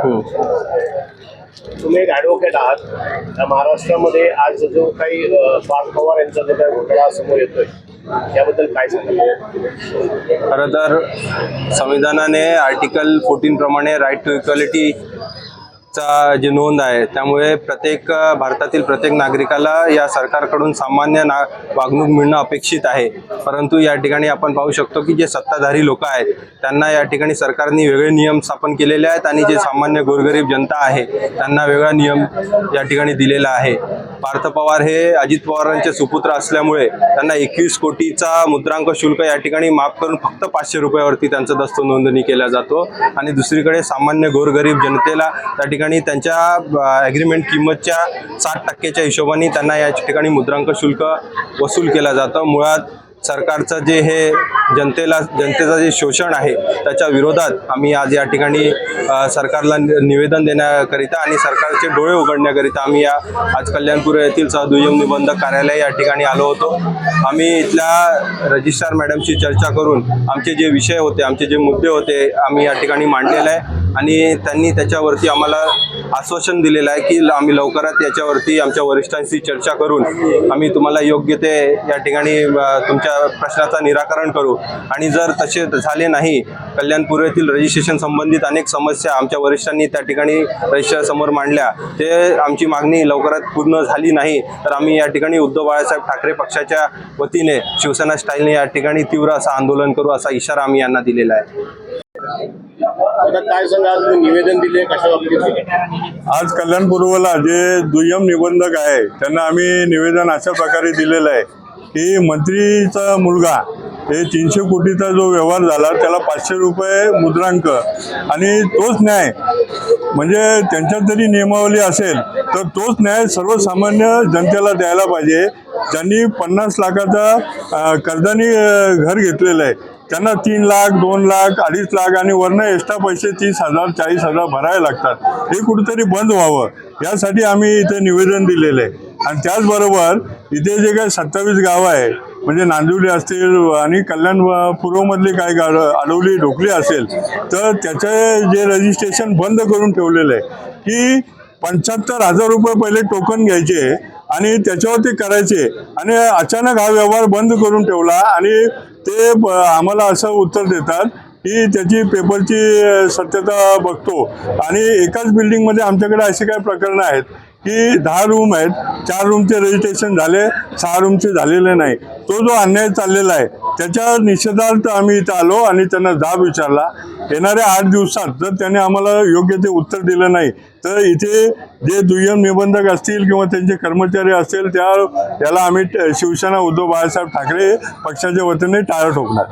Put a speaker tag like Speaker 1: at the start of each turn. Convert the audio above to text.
Speaker 1: हम्म.
Speaker 2: तुम्ही एक ॲडव्होकेट आहात त्या महाराष्ट्रामध्ये आज जो काही पार्थ पवार यांचा जो काही घोटाळा समोर येतोय त्याबद्दल काय सांगाल
Speaker 1: खरं तर संविधानाने आर्टिकल फोर्टीन प्रमाणे राईट टू इक्वालिटी चा जी नोंद आहे त्यामुळे प्रत्येक भारतातील प्रत्येक नागरिकाला या सरकारकडून सामान्य ना वागणूक मिळणं अपेक्षित आहे. परंतु या ठिकाणी आपण पाहू शकतो की जे सत्ताधारी लोक आहेत त्यांना या ठिकाणी सरकारने वेगळे नियम स्थापन केलेले आहेत आणि जे सामान्य गोरगरीब जनता आहे त्यांना वेगळा नियम या ठिकाणी दिलेला आहे. पार्थ पवार हे अजित पवारांचे सुपुत्र असल्यामुळे त्यांना एकवीस कोटीचा मुद्रांक शुल्क या ठिकाणी माफ करून फक्त पाचशे रुपयावरती त्यांचा दस्त नोंदणी केला जातो. आणि दुसरीकडे सामान्य गोरगरीब जनतेला त्या ठिकाणी त्यांच्या ॲग्रीमेंट किंमतच्या साठ टक्क्याच्या हिशोबाने त्यांना या ठिकाणी मुद्रांक शुल्क वसूल केला जातं. मुळात सरकारचं जे हे जनतेला जनतेचं जे शोषण आहे त्याच्या विरोधात आम्ही आज या ठिकाणी सरकारला नि- निवेदन देण्याकरिता आणि सरकारचे डोळे उघडण्याकरिता आम्ही या आज कल्याणपूर येथील सहदुय्यम निबंधक कार्यालय या ठिकाणी आलो होतो. आम्ही इथल्या रजिस्ट्रार मॅडमशी चर्चा करून आमचे जे विषय होते आमचे जे मुद्दे होते आम्ही या ठिकाणी मांडलेले आहे. आणि त्यांनी त्याच्यावरती आम्हाला आश्वासन दिलेलं आहे की ल- आम्ही लवकरात याच्यावरती आमच्या वरिष्ठांशी चर्चा करून आम्ही तुम्हाला योग्य ते या ठिकाणी तुमच्या प्रश्नाचं निराकरण करू. आणि जर तसे झाले नाही कल्याणपूर येथील रजिस्ट्रेशन संबंधित अनेक समस्या आमच्या वरिष्ठांनी त्या ठिकाणी रजिस्ट्रारसमोर मांडल्या. ते आमची मागणी लवकरात पूर्ण झाली नाही तर आम्ही या ठिकाणी उद्धव बाळासाहेब ठाकरे पक्षाच्या वतीने शिवसेना स्टाईलने या ठिकाणी तीव्र असं आंदोलन करू असा इशारा आम्ही यांना दिलेला आहे.
Speaker 2: काय सांगा आज निवेदन दिले कशा बाबतीत?
Speaker 3: आज कल्याण पूर्वला जे दुय्यम निबंधक आहे त्यांना आम्ही निवेदन अशा प्रकारे दिलेलं आहे की मंत्रीचा मुलगा हे तीनशे कोटीचा जो व्यवहार झाला त्याला पाचशे रुपये मुद्रांक आणि तोच न्याय. म्हणजे त्यांच्यात जरी नियमावली असेल तर तोच न्याय सर्वसामान्य जनतेला द्यायला पाहिजे. ज्यांनी पन्नास लाखाचा अं, कर्जानी घर घेतलेलं आहे त्यांना तीन लाख दोन लाख अडीच लाख आणि वरनं एक्स्ट्रा पैसे तीस हजार चाळीस हजार भरावे लागतात. हे कुठेतरी बंद व्हावं. यासाठी आम्ही इथे निवेदन दिलेलं आहे. आणि त्याचबरोबर इथे जे काही सत्तावीस गावं आहे म्हणजे नांदिवली असतील आणि कल्याण पूर्वमधली काही गाड आडवली ढोकली असेल तर त्याचे जे रजिस्ट्रेशन बंद करून ठेवलेलं आहे की पंच्याहत्तर हजार रुपये पहिले टोकन घ्यायचे आणि त्याच्यावरती करायचे आणि अचानक हा व्यवहार बंद करून ठेवला आणि ते आम्हाला असं उत्तर देतात की त्याची पेपरची सत्यता बघतो. आणि एकाच बिल्डिंगमध्ये आमच्याकडे असे काही प्रकरणं आहेत की दहा रूम आहेत चार रूमचे रजिस्ट्रेशन झाले सहा रूमचे झालेले नाही. तो जो अन्याय चाललेला आहे त्याच्या निषेधार्थ आम्ही इथं आलो आणि त्यांना जाब विचारला. येणाऱ्या आठ दिवसात जर त्याने आम्हाला योग्य ते उत्तर दिलं नाही तर इथे जे दुय्यम निबंधक असतील किंवा त्यांचे कर्मचारी असतील त्या याला आम्ही शिवसेना उद्धव बाळासाहेब ठाकरे पक्षाच्या वतीने टाळं ठोकणार.